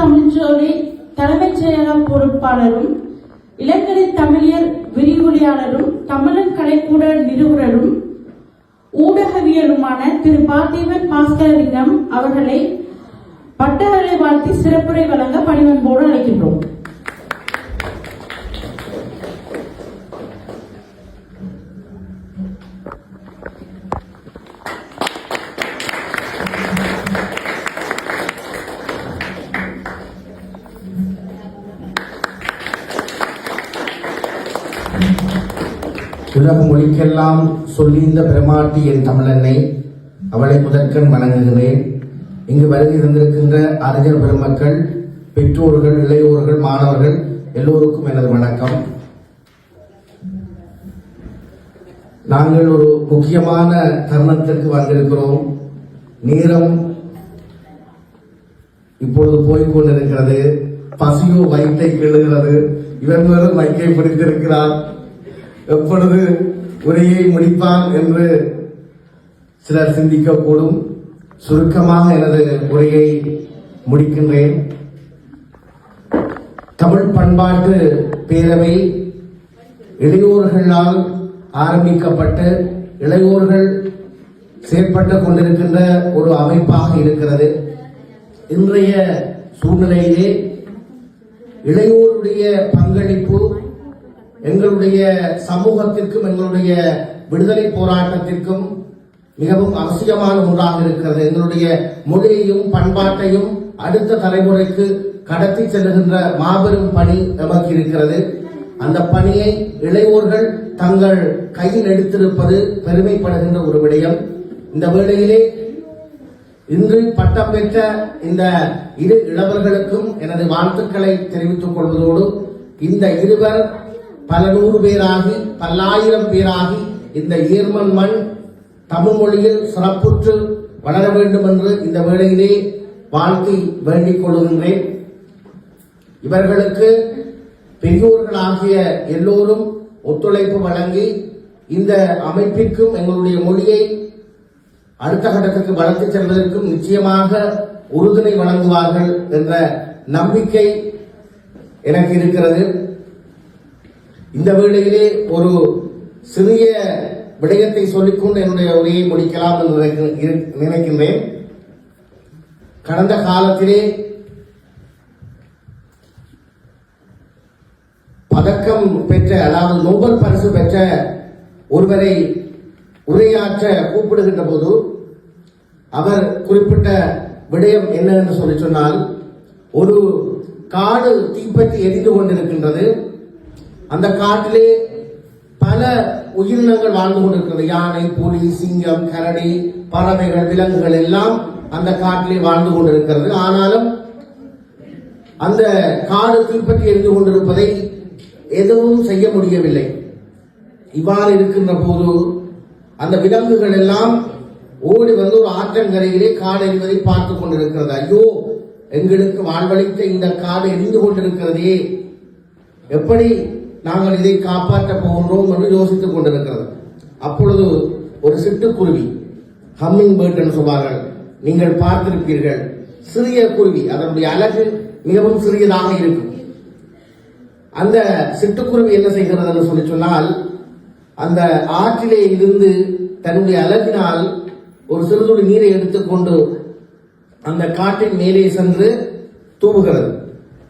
தமிழ்ச்சோழி தலைமைச் செயலக பொறுப்பாளரும் இலங்கை தமிழியர் விரிவுரையாளரும் தமிழன் கலைக்கூட நிறுவனரும் ஊடகவியலுமான திரு. பார்த்திபன் பாஸ்கரலிங்கம் அவர்களை பட்டவரை வாழ்த்தி சிறப்புரை வழங்க பணிவன்போடு அழைக்கின்றோம். உலக மொழிக்கெல்லாம் சொல்லிந்த பிரமாட்டி என் தமிழன்னை அவளை முதற்கண் வணங்குகிறேன். இங்கு வருகை தந்திருக்கின்ற அறிஞர் பெருமக்கள் பெற்றோர்கள் இளையோர்கள் மாணவர்கள் எல்லோருக்கும் எனது வணக்கம். நாங்கள் ஒரு முக்கியமான தருணத்திற்கு வந்திருக்கிறோம். நேரம் இப்பொழுது போய்கொண்டிருக்கிறது பசியோ வயிற்றை கிள்ளுகிறது இவர் மேலும் வைக்கை பிடித்திருக்கிறார் எப்பொழுது உரையை முடிப்பான் என்று சிலர் சிந்திக்கக்கூடும். சுருக்கமாக எனது உரையை முடிக்கின்றேன். தமிழ் பண்பாட்டு பேரவை இளையோர்களால் ஆரம்பிக்கப்பட்டு இளையோர்கள் செயற்பட்டுக் கொண்டிருக்கின்ற ஒரு அமைப்பாக இருக்கிறது. இன்றைய சூழ்நிலையிலே இளையோருடைய பங்களிப்பு எங்களுடைய சமூகத்திற்கும் எங்களுடைய விடுதலை போராட்டத்திற்கும் மிகவும் அவசியமான ஒன்றாக இருக்கிறது. எங்களுடைய மொழியையும் பண்பாட்டையும் அடுத்த தலைமுறைக்கு கடத்தி செல்லுகின்ற மாபெரும் பணி நமக்கு இருக்கிறது. அந்த பணியை இளையோர்கள் தங்கள் கையில் எடுத்திருப்பது பெருமைப்படுகின்ற ஒரு விடயம். இந்த வேளையிலே இன்று பட்டம் பெற்ற இந்த இரு இளவர்களுக்கும் எனது வாழ்த்துக்களை தெரிவித்துக் கொள்வதோடு இந்த இருவர் பல நூறு பேராகி பல்லாயிரம் பேராகி இந்த ஈர்மன் மண் தமிழ் மொழியில் சிறப்புற்று வளர வேண்டும் என்று இந்த வேளையிலே வாழ்த்தி வேண்டிக் கொள்கின்றேன். இவர்களுக்கு பெரியோர்களாகிய எல்லோரும் ஒத்துழைப்பு வழங்கி இந்த அமைப்பிற்கும் எங்களுடைய மொழியை அடுத்த கட்டத்துக்கு வளர்த்து செல்வதற்கும் நிச்சயமாக உறுதுணை வழங்குவார்கள் என்ற நம்பிக்கை எனக்கு இருக்கிறது. இந்த வேளையிலே ஒரு சிறிய விடயத்தை சொல்லிக்கொண்டு என்னுடைய உரையை முடிக்கலாம் என்று நினைக்கின்றேன். கடந்த காலத்திலே பதக்கம் பெற்ற அதாவது நோபல் பரிசு பெற்ற ஒருவரை உரையாற்ற கூப்பிடுகின்ற போது அவர் குறிப்பிட்ட விடயம் என்ன என்று சொல்லி சொன்னால் ஒரு காடு தீப்பற்றி எரிந்து கொண்டிருக்கின்றது. அந்த காட்டிலே பல உயிரினங்கள் வாழ்ந்து கொண்டிருக்கிறது. யானை புலி சிங்கம் கரடி பறவைகள் விலங்குகள் எல்லாம் அந்த காட்டிலே வாழ்ந்து கொண்டிருக்கிறது. ஆனாலும் அந்த காடு தீப்பற்றி எரிந்து கொண்டிருப்பதை எதுவும் செய்ய முடியவில்லை. இவ்வாறு இருக்கின்ற போது அந்த விலங்குகள் எல்லாம் ஓடி வந்து ஒரு ஆற்றங்கரையிலே காடு எரிவதை பார்த்து கொண்டிருக்கிறது. ஐயோ எங்களுக்கு வாழ்வழித்த இந்த காடு எரிந்து கொண்டிருக்கிறதே. எப்படி நாங்கள் இதை காப்பாற்ற போகின்றோம் என்று யோசித்துக் கொண்டிருக்கிறது. அப்பொழுது ஒரு சிட்டுக்குருவி ஹம்மிங் பேர்ட் என்று சொல்வார்கள் நீங்கள் பார்த்திருப்பீர்கள். சிறிய குருவி அதனுடைய அழகு மிகவும் சிறியதாக இருக்கும். அந்த சிட்டுக்குருவி என்ன செய்கிறது என்று சொல்லி சொன்னால் அந்த ஆற்றிலே இருந்து தன்னுடைய அழகினால் ஒரு சிறுதுளி நீரை எடுத்துக்கொண்டு அந்த காட்டின் மேலே சென்று தூவுகிறது.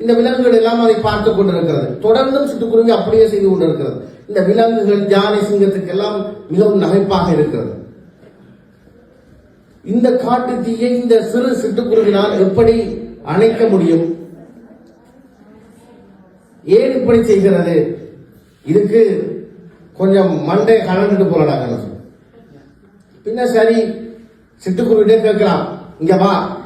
இந்த விலங்குகள் எல்லாம் அதை பார்த்துக் கொண்டிருக்கிறது. தொடர்ந்தும் சிட்டுக்குருவி அப்படியே செய்து கொண்டிருக்கிறது. இந்த விலங்குகள் யானை சிங்கத்துக்கு எல்லாம் மிகவும் நகைப்பாக இருக்கிறது. இந்த காட்டு தீயை இந்த சிறு சிட்டுக்குருவினால் எப்படி அணைக்க முடியும்? ஏன் இப்படி செய்கிறது? இதுக்கு கொஞ்சம் மண்டை கலந்துட்டு போறாங்க பின்ன சரி சிட்டுக்குருவிட்டே கேட்கலாம். இங்க வா.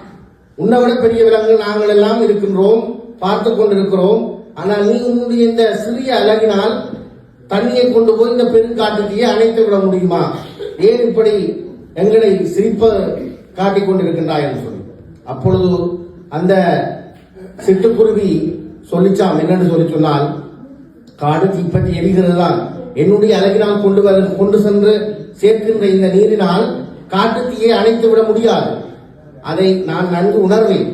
உன்னை விட பெரிய விலங்கு நாங்கள் எல்லாம் இருக்கின்றோம். பார்த்து கொண்டிருக்கிறோம். ஆனால் நீ உன்னுடைய இந்த சிறிய அழகினால் தண்ணியை கொண்டு போய் இந்த பெருங்காட்டுத்தையே அணைத்து விட முடியுமா? ஏன் இப்படி எங்களை சிரிப்ப காட்டிக் கொண்டிருக்கின்றாய் என்று சொல்லி. அப்பொழுது அந்த சிட்டுக்குருவி சொல்லிச்சாம். என்னன்னு சொல்லி சொன்னால் காடு தீப்பற்றி எரிகிறது தான் என்னுடைய அழகினால் கொண்டு வர கொண்டு சென்று சேர்க்கின்ற இந்த நீரினால் காட்டுத்தீயை அணைத்து விட முடியாது. அதை நான் நன்கு உணர்வேன்.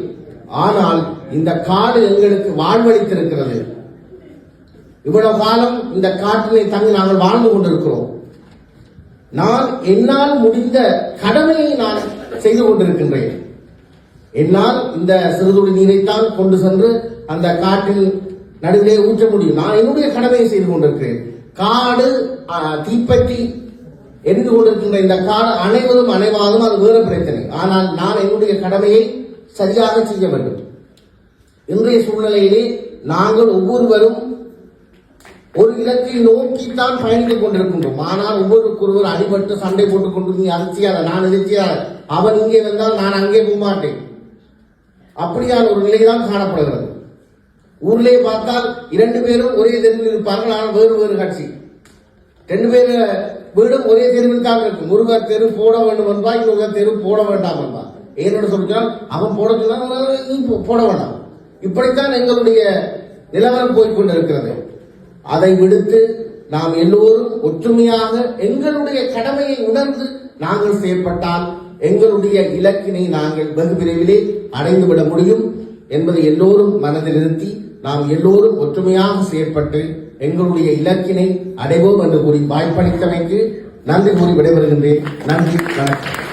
ஆனால் இந்த காடு எங்களுக்கு வாழ்வளித்திருக்கிறது. இவ்வளவு காலம் இந்த காட்டினை தங்கி நாங்கள் வாழ்ந்து கொண்டிருக்கிறோம். நான் என்னால் முடிந்த கடமையை நான் செய்து கொண்டிருக்கின்றேன். என்னால் இந்த சிறுதுளி நீரைத்தான் கொண்டு சென்று அந்த காட்டில் நடுவிலே ஊற்ற முடியும். நான் என்னுடைய கடமையை செய்து கொண்டிருக்கிறேன். காடு தீப்பற்றி எரிந்து கொண்டிருக்கின்ற இந்த காடு அனைவரும் அனைவாதும் அது வேறு பிரச்சனை. ஆனால் நான் என்னுடைய கடமையை சரியாக செய்ய வேண்டும். இன்றைய சூழ்நிலையிலே நாங்கள் ஒவ்வொருவரும் ஒரு இடத்தை நோக்கித்தான் பயணித்துக் கொண்டிருக்கின்றோம். ஆனால் ஒவ்வொருக்கொருவர் அடிபட்டு சண்டை போட்டுக் கொண்டு நீ அதை செய்யாத நான் இதை செய்யாத. அவன் இங்கே வந்தால் நான் அங்கே போக மாட்டேன். அப்படியான ஒரு நிலைதான் காணப்படுகிறது. ஊர்லே பார்த்தால் இரண்டு பேரும் ஒரே தெருவில் இருப்பார்கள் ஆனால் வேறு வேறு கட்சி. ரெண்டு பேர் வீடும் ஒரே தெருவில் தான் இருக்கும். முருகர் தெரு போட வேண்டும் என்பா இன்னொரு தெரு போட வேண்டாம் என்பா என்னோட சொல்லினால் அவன் போட சொன்னால் போட வேண்டாம். இப்படித்தான் எங்களுடைய நிலவரம் போய்கொண்டிருக்கிறது அதை விடுத்து நாம் எல்லோரும் ஒற்றுமையாக எங்களுடைய கடமையை உணர்ந்து நாங்கள் செயல்பட்டால் எங்களுடைய இலக்கினை நாங்கள் வெகு விரைவிலே அடைந்துவிட முடியும் என்பதை எல்லோரும் மனதில் நிறுத்தி நாம் எல்லோரும் ஒற்றுமையாக செயற்பட்டு எங்களுடைய இலக்கினை அடைவோம் என்று கூறி வாய்ப்பளித்தமைக்கு நன்றி கூறி விடைபெறுகின்றேன். நன்றி வணக்கம்.